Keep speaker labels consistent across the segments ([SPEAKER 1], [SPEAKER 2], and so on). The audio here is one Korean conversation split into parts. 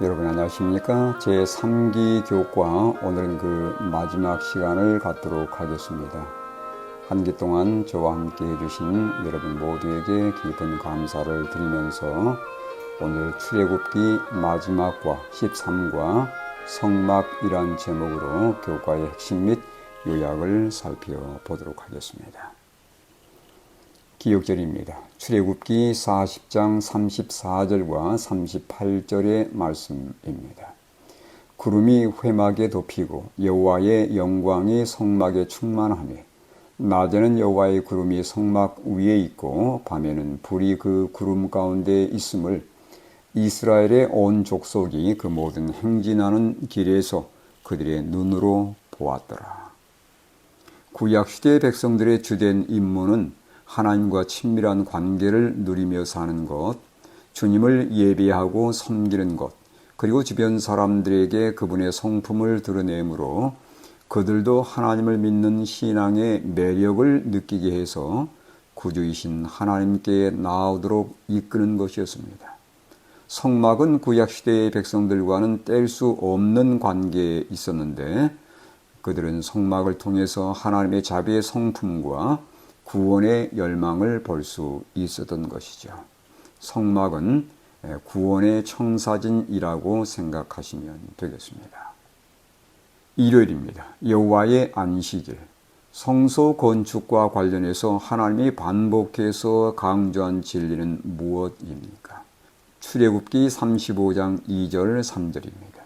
[SPEAKER 1] 여러분 안녕하십니까? 제 3기 교과 오늘은 그 마지막 시간을 갖도록 하겠습니다. 한 기 동안 저와 함께 해주신 여러분 모두에게 깊은 감사를 드리면서 오늘 출애굽기 마지막과 13과 성막이란 제목으로 교과의 핵심 및 요약을 살펴보도록 하겠습니다. 기억절입니다. 출애굽기 40장 34절과 38절의 말씀입니다. 구름이 회막에 덮이고 여호와의 영광이 성막에 충만하며 낮에는 여호와의 구름이 성막 위에 있고 밤에는 불이 그 구름 가운데 있음을 이스라엘의 온 족속이 그 모든 행진하는 길에서 그들의 눈으로 보았더라. 구약 시대 백성들의 주된 임무는 하나님과 친밀한 관계를 누리며 사는 것, 주님을 예배하고 섬기는 것, 그리고 주변 사람들에게 그분의 성품을 드러내므로 그들도 하나님을 믿는 신앙의 매력을 느끼게 해서 구주이신 하나님께 나오도록 이끄는 것이었습니다. 성막은 구약시대의 백성들과는 뗄 수 없는 관계에 있었는데 그들은 성막을 통해서 하나님의 자비의 성품과 구원의 열망을 볼 수 있었던 것이죠. 성막은 구원의 청사진이라고 생각하시면 되겠습니다. 일요일입니다. 여호와의 안식일. 성소 건축과 관련해서 하나님이 반복해서 강조한 진리는 무엇입니까? 출애굽기 35장 2절 3절입니다.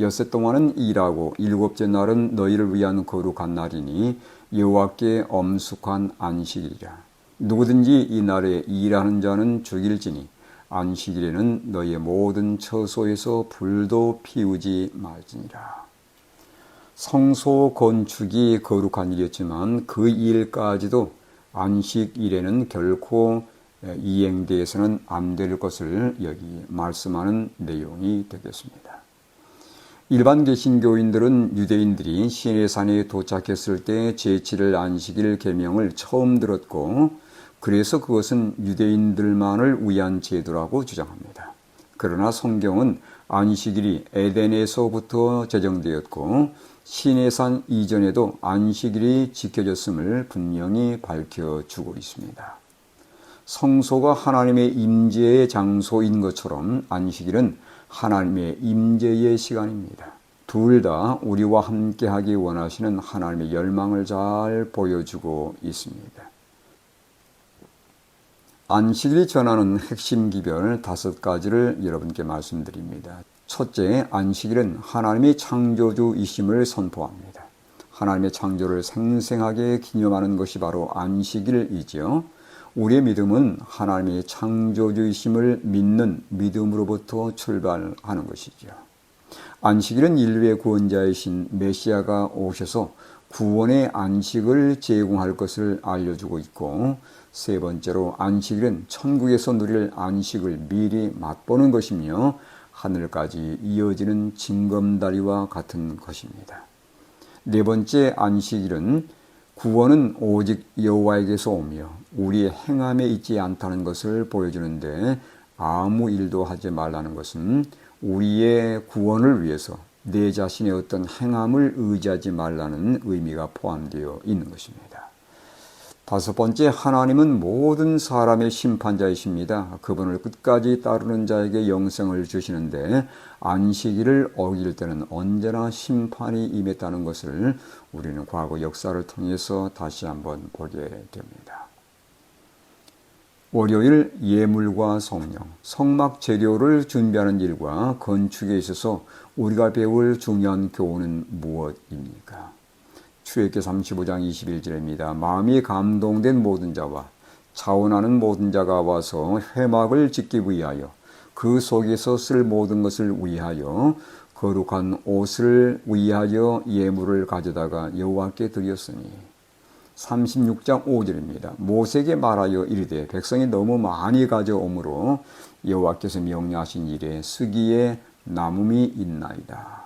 [SPEAKER 1] 여섯 동안은 일하고 일곱째 날은 너희를 위한 거룩한 날이니 여호와께 엄숙한 안식일이라. 누구든지 이 날에 일하는 자는 죽일지니 안식일에는 너희의 모든 처소에서 불도 피우지 말지니라. 성소 건축이 거룩한 일이었지만 그 일까지도 안식일에는 결코 이행되어서는 안 될 것을 여기 말씀하는 내용이 되겠습니다. 일반 개신교인들은 유대인들이 시내산에 도착했을 때 제7일 안식일 계명을 처음 들었고 그래서 그것은 유대인들만을 위한 제도라고 주장합니다. 그러나 성경은 안식일이 에덴에서부터 제정되었고 시내산 이전에도 안식일이 지켜졌음을 분명히 밝혀주고 있습니다. 성소가 하나님의 임재의 장소인 것처럼 안식일은 하나님의 임재의 시간입니다. 둘 다 우리와 함께 하기 원하시는 하나님의 열망을 잘 보여주고 있습니다. 안식일이 전하는 핵심 기별 다섯 가지를 여러분께 말씀드립니다. 첫째, 안식일은 하나님의 창조주이심을 선포합니다. 하나님의 창조를 생생하게 기념하는 것이 바로 안식일이지요. 우리의 믿음은 하나님의 창조주이심을 믿는 믿음으로부터 출발하는 것이죠. 안식일은 인류의 구원자이신 메시아가 오셔서 구원의 안식을 제공할 것을 알려주고 있고 세 번째로 안식일은 천국에서 누릴 안식을 미리 맛보는 것이며 하늘까지 이어지는 징검다리와 같은 것입니다. 네 번째 안식일은 구원은 오직 여호와에게서 오며 우리의 행함에 있지 않다는 것을 보여주는데 아무 일도 하지 말라는 것은 우리의 구원을 위해서 내 자신의 어떤 행함을 의지하지 말라는 의미가 포함되어 있는 것입니다. 다섯 번째, 하나님은 모든 사람의 심판자이십니다. 그분을 끝까지 따르는 자에게 영생을 주시는데 안식일을 어길 때는 언제나 심판이 임했다는 것을 우리는 과거 역사를 통해서 다시 한번 보게 됩니다. 월요일 예물과 성령, 성막 재료를 준비하는 일과 건축에 있어서 우리가 배울 중요한 교훈은 무엇입니까? 출애굽기 35장 21절입니다. 마음이 감동된 모든 자와 자원하는 모든 자가 와서 회막을 짓기 위하여 그 속에서 쓸 모든 것을 위하여 거룩한 옷을 위하여 예물을 가져다가 여호와께 드렸으니 36장 5절입니다. 모세에게 말하여 이르되 백성이 너무 많이 가져오므로 여호와께서 명령하신 일에 쓰기에 남음이 있나이다.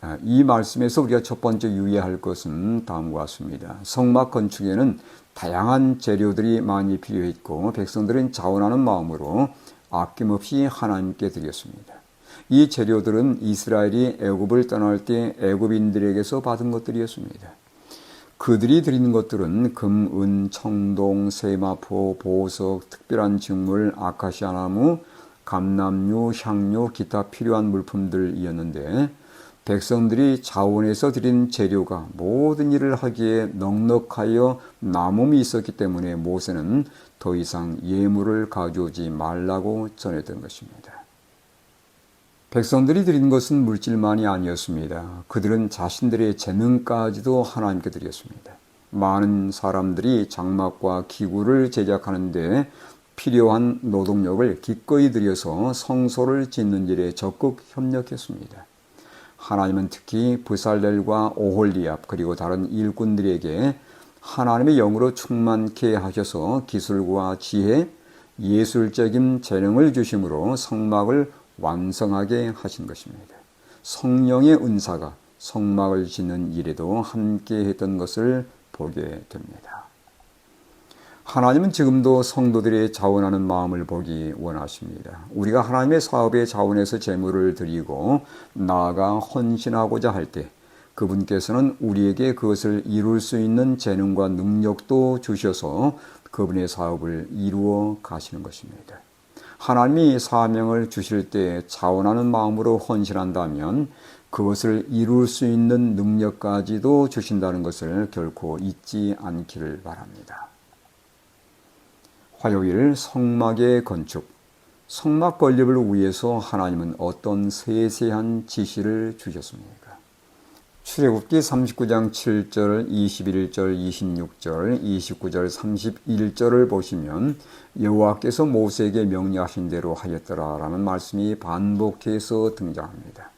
[SPEAKER 1] 아, 이 말씀에서 우리가 첫 번째 유의할 것은 다음과 같습니다. 성막 건축에는 다양한 재료들이 많이 필요했고 백성들은 자원하는 마음으로 아낌없이 하나님께 드렸습니다. 이 재료들은 이스라엘이 애굽을 떠날 때 애굽인들에게서 받은 것들이었습니다. 그들이 드리는 것들은 금, 은, 청동, 세마포, 보석, 특별한 식물, 아카시아 나무, 감남류, 향료, 기타 필요한 물품들이었는데 백성들이 자원에서 드린 재료가 모든 일을 하기에 넉넉하여 남음이 있었기 때문에 모세는 더 이상 예물을 가져오지 말라고 전했던 것입니다. 백성들이 드린 것은 물질만이 아니었습니다. 그들은 자신들의 재능까지도 하나님께 드렸습니다. 많은 사람들이 장막과 기구를 제작하는데 필요한 노동력을 기꺼이 들여서 성소를 짓는 일에 적극 협력했습니다. 하나님은 특히 부살렐과 오홀리압 그리고 다른 일꾼들에게 하나님의 영으로 충만케 하셔서 기술과 지혜, 예술적인 재능을 주심으로 성막을 완성하게 하신 것입니다. 성령의 은사가 성막을 짓는 일에도 함께 했던 것을 보게 됩니다. 하나님은 지금도 성도들의 자원하는 마음을 보기 원하십니다. 우리가 하나님의 사업에 자원해서 재물을 드리고 나아가 헌신하고자 할 때 그분께서는 우리에게 그것을 이룰 수 있는 재능과 능력도 주셔서 그분의 사업을 이루어 가시는 것입니다. 하나님이 사명을 주실 때 자원하는 마음으로 헌신한다면 그것을 이룰 수 있는 능력까지도 주신다는 것을 결코 잊지 않기를 바랍니다. 화요일 성막의 건축. 성막 건립을 위해서 하나님은 어떤 세세한 지시를 주셨습니까? 출애굽기 39장 7절, 21절, 26절, 29절, 31절을 보시면 여호와께서 모세에게 명령하신 대로 하였더라라는 말씀이 반복해서 등장합니다.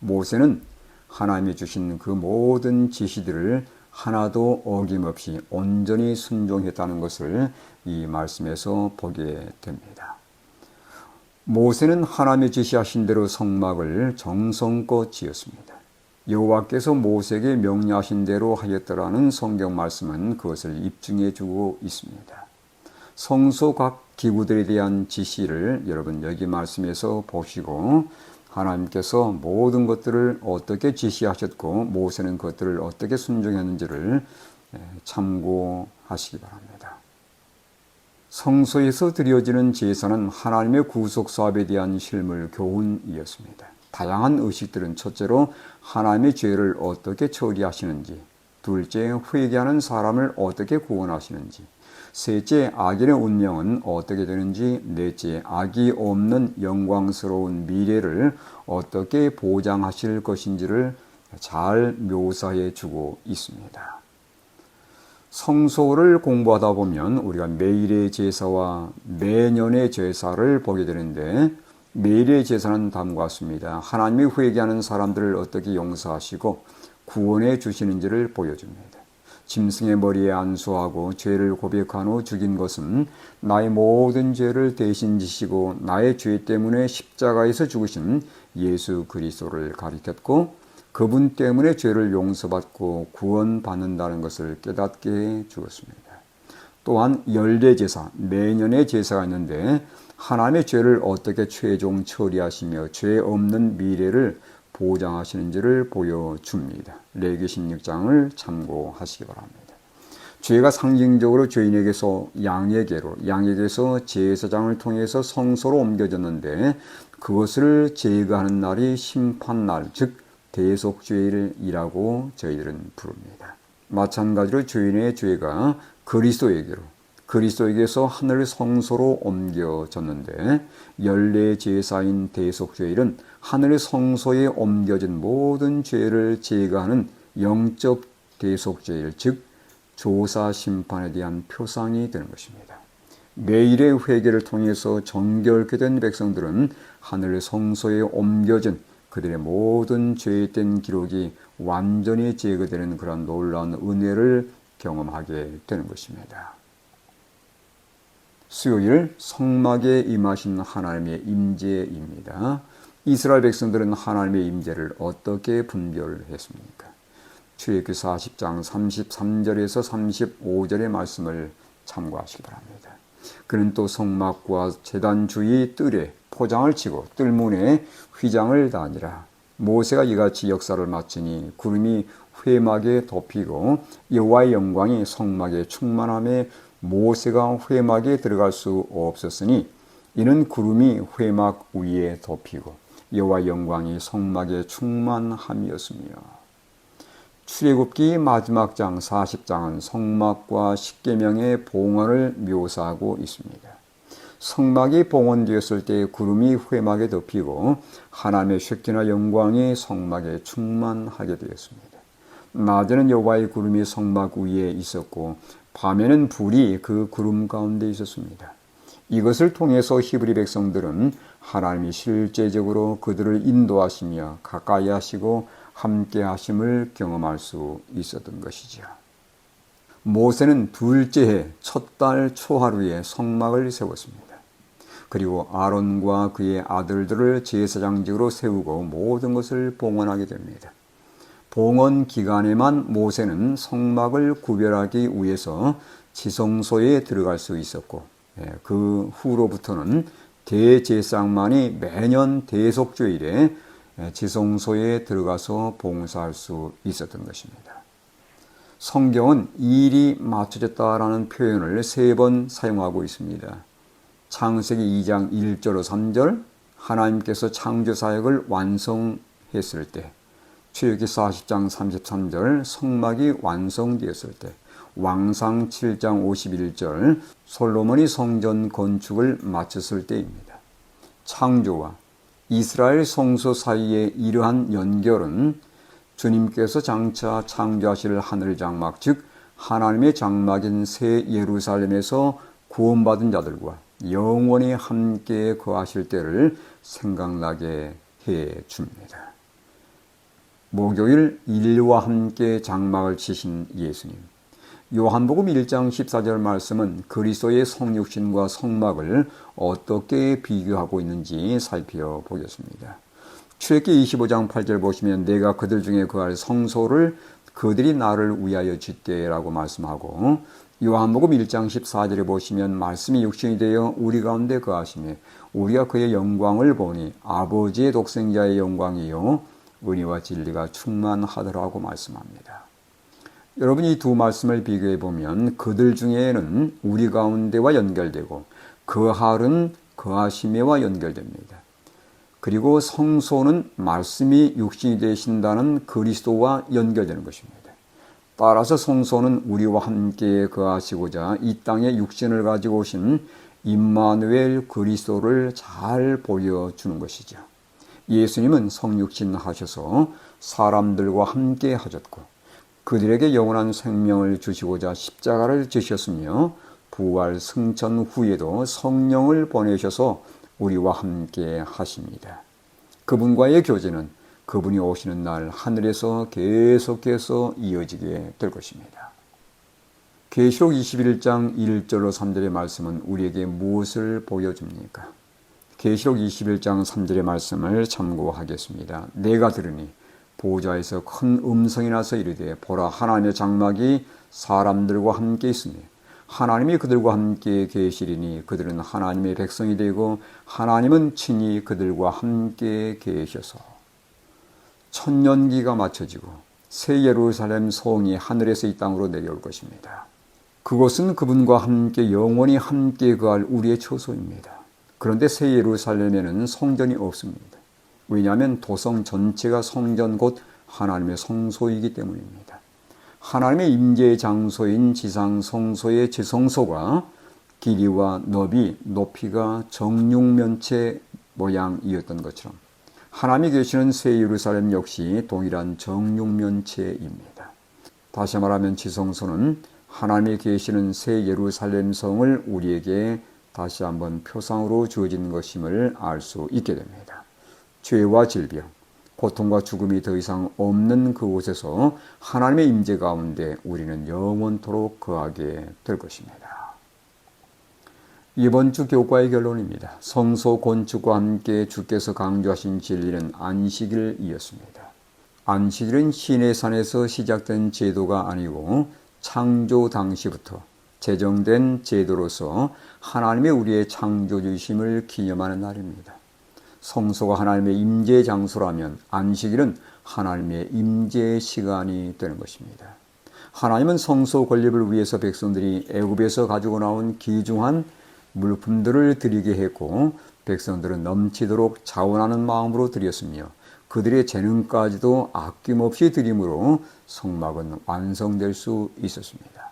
[SPEAKER 1] 모세는 하나님이 주신 그 모든 지시들을 하나도 어김없이 온전히 순종했다는 것을 이 말씀에서 보게 됩니다. 모세는 하나님의 지시하신 대로 성막을 정성껏 지었습니다. 여호와께서 모세에게 명령하신 대로 하였더라는 성경 말씀은 그것을 입증해 주고 있습니다. 성소 각 기구들에 대한 지시를 여러분 여기 말씀에서 보시고 하나님께서 모든 것들을 어떻게 지시하셨고 모세는 그것들을 어떻게 순종했는지를 참고하시기 바랍니다. 성소에서 드려지는 제사는 하나님의 구속 사업에 대한 실물 교훈이었습니다. 다양한 의식들은 첫째로 하나님의 죄를 어떻게 처리하시는지, 둘째 회개하는 사람을 어떻게 구원하시는지, 셋째, 악인의 운명은 어떻게 되는지, 넷째, 악이 없는 영광스러운 미래를 어떻게 보장하실 것인지를 잘 묘사해 주고 있습니다. 성소를 공부하다 보면 우리가 매일의 제사와 매년의 제사를 보게 되는데 매일의 제사는 다음과 같습니다. 하나님이 회개하는 사람들을 어떻게 용서하시고 구원해 주시는지를 보여줍니다. 짐승의 머리에 안수하고 죄를 고백한 후 죽인 것은 나의 모든 죄를 대신 지시고 나의 죄 때문에 십자가에서 죽으신 예수 그리스도를 가리켰고 그분 때문에 죄를 용서받고 구원받는다는 것을 깨닫게 해 주었습니다. 또한 열대 제사, 매년의 제사가 있는데 하나님의 죄를 어떻게 최종 처리하시며 죄 없는 미래를 보장하시는지를 보여줍니다. 레기 16장을 참고하시기 바랍니다. 죄가 상징적으로 죄인에게서 양에게로, 양에게서 제사장을 통해서 성소로 옮겨졌는데 그것을 제거하는 날이 심판날, 즉 대속죄일이라고 저희들은 부릅니다. 마찬가지로 죄인의 죄가 그리스도에게로 그리스도에게서 하늘 성소로 옮겨졌는데 열례 제사인 대속죄일은 하늘 성소에 옮겨진 모든 죄를 제거하는 영적 대속죄일 즉 조사 심판에 대한 표상이 되는 것입니다. 매일의 회개를 통해서 정결케 된 백성들은 하늘 성소에 옮겨진 그들의 모든 죄된 기록이 완전히 제거되는 그런 놀라운 은혜를 경험하게 되는 것입니다. 수요일 성막에 임하신 하나님의 임재입니다. 이스라엘 백성들은 하나님의 임재를 어떻게 분별했습니까? 출애굽기 40장 33절에서 35절의 말씀을 참고하시기 바랍니다. 그는 또 성막과 제단 주위 뜰에 포장을 치고 뜰문에 휘장을 다니라. 모세가 이같이 역사를 마치니 구름이 회막에 덮이고 여호와의 영광이 성막에 충만함에 모세가 회막에 들어갈 수 없었으니 이는 구름이 회막 위에 덮이고 여호와의 영광이 성막에 충만함이었으며 출애굽기 마지막 장 40장은 성막과 십계명의 봉헌을 묘사하고 있습니다. 성막이 봉헌되었을 때 구름이 회막에 덮이고 하나님의 쉐키나 영광이 성막에 충만하게 되었습니다. 낮에는 여호와의 구름이 성막 위에 있었고 밤에는 불이 그 구름 가운데 있었습니다. 이것을 통해서 히브리 백성들은 하나님이 실제적으로 그들을 인도하시며 가까이 하시고 함께 하심을 경험할 수 있었던 것이죠. 모세는 둘째 해 첫 달 초하루에 성막을 세웠습니다. 그리고 아론과 그의 아들들을 제사장직으로 세우고 모든 것을 봉헌하게 됩니다. 봉헌 기간에만 모세는 성막을 구별하기 위해서 지성소에 들어갈 수 있었고 예, 그 후로부터는 대제사장만이 매년 대속주일에 예, 지성소에 들어가서 봉사할 수 있었던 것입니다. 성경은 일이 맞춰졌다라는 표현을 세 번 사용하고 있습니다. 창세기 2장 1절로 3절 하나님께서 창조 사역을 완성했을 때 출애굽기 40장 33절 성막이 완성되었을 때 왕상 7장 51절 솔로몬이 성전 건축을 마쳤을 때입니다. 창조와 이스라엘 성소 사이의 이러한 연결은 주님께서 장차 창조하실 하늘 장막 즉 하나님의 장막인 새 예루살렘에서 구원받은 자들과 영원히 함께 거하실 때를 생각나게 해 줍니다. 목요일 인류와 함께 장막을 치신 예수님. 요한복음 1장 14절 말씀은 그리스도의 성육신과 성막을 어떻게 비교하고 있는지 살펴보겠습니다. 출애기 25장 8절 보시면 내가 그들 중에 그할 성소를 그들이 나를 위하여 짓되라고 말씀하고 요한복음 1장 14절에 보시면 말씀이 육신이 되어 우리 가운데 거하시며 우리가 그의 영광을 보니 아버지의 독생자의 영광이요 은혜와 진리가 충만하더라고 말씀합니다. 여러분 이 두 말씀을 비교해 보면 그들 중에는 우리 가운데와 연결되고 그 할은 그하심에와 연결됩니다. 그리고 성소는 말씀이 육신이 되신다는 그리스도와 연결되는 것입니다. 따라서 성소는 우리와 함께 거하시고자 이 땅에 육신을 가지고 오신 임마누엘 그리스도를 잘 보여주는 것이죠. 예수님은 성육신 하셔서 사람들과 함께 하셨고 그들에게 영원한 생명을 주시고자 십자가를 지셨으며 부활 승천 후에도 성령을 보내셔서 우리와 함께 하십니다. 그분과의 교제는 그분이 오시는 날 하늘에서 계속해서 이어지게 될 것입니다. 계시록 21장 1절로 3절의 말씀은 우리에게 무엇을 보여줍니까? 계시록 21장 3절의 말씀을 참고하겠습니다. 내가 들으니 보좌에서 큰 음성이 나서 이르되 보라 하나님의 장막이 사람들과 함께 있으니 하나님이 그들과 함께 계시리니 그들은 하나님의 백성이 되고 하나님은 친히 그들과 함께 계셔서 천년기가 맞춰지고 새 예루살렘 성이 하늘에서 이 땅으로 내려올 것입니다. 그곳은 그분과 함께 영원히 함께 거할 우리의 처소입니다. 그런데 새 예루살렘에는 성전이 없습니다. 왜냐하면 도성 전체가 성전 곧 하나님의 성소이기 때문입니다. 하나님의 임재 장소인 지상 성소의 지성소가 길이와 너비, 높이가 정육면체 모양이었던 것처럼 하나님이 계시는 새 예루살렘 역시 동일한 정육면체입니다. 다시 말하면 지성소는 하나님이 계시는 새 예루살렘 성을 우리에게 다시 한번 표상으로 주어진 것임을 알 수 있게 됩니다. 죄와 질병, 고통과 죽음이 더 이상 없는 그곳에서 하나님의 임재 가운데 우리는 영원토록 거하게 될 것입니다. 이번 주 교과의 결론입니다. 성소 건축과 함께 주께서 강조하신 진리는 안식일이었습니다. 안식일은 신의 산에서 시작된 제도가 아니고 창조 당시부터 제정된 제도로서 하나님의 우리의 창조주심을 기념하는 날입니다. 성소가 하나님의 임재 장소라면 안식일은 하나님의 임재 시간이 되는 것입니다. 하나님은 성소 건립을 위해서 백성들이 애굽에서 가지고 나온 귀중한 물품들을 드리게 했고 백성들은 넘치도록 자원하는 마음으로 드렸으며 그들의 재능까지도 아낌없이 드림으로 성막은 완성될 수 있었습니다.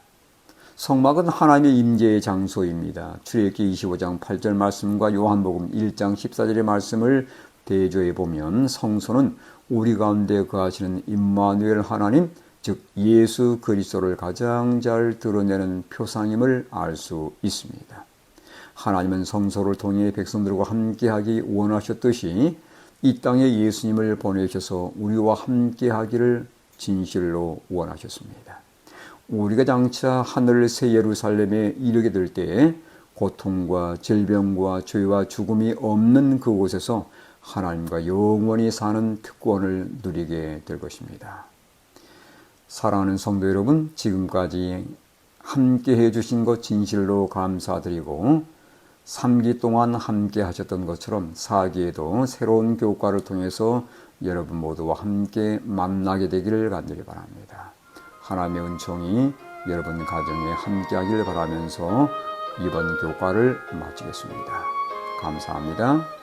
[SPEAKER 1] 성막은 하나님의 임재의 장소입니다. 출애굽기 25장 8절 말씀과 요한복음 1장 14절의 말씀을 대조해 보면 성소는 우리 가운데 거하시는 임마누엘 하나님 즉 예수 그리스도를 가장 잘 드러내는 표상임을 알 수 있습니다. 하나님은 성소를 통해 백성들과 함께하기 원하셨듯이 이 땅에 예수님을 보내셔서 우리와 함께하기를 진실로 원하셨습니다. 우리가 장차 하늘 새 예루살렘에 이르게 될 때에 고통과 질병과 죄와 죽음이 없는 그곳에서 하나님과 영원히 사는 특권을 누리게 될 것입니다. 사랑하는 성도 여러분, 지금까지 함께 해주신 것 진실로 감사드리고 3기 동안 함께 하셨던 것처럼 4기에도 새로운 교과를 통해서 여러분 모두와 함께 만나게 되기를 간절히 바랍니다. 하나님의 은총이 여러분 가정에 함께 하기를 바라면서 이번 교과를 마치겠습니다. 감사합니다.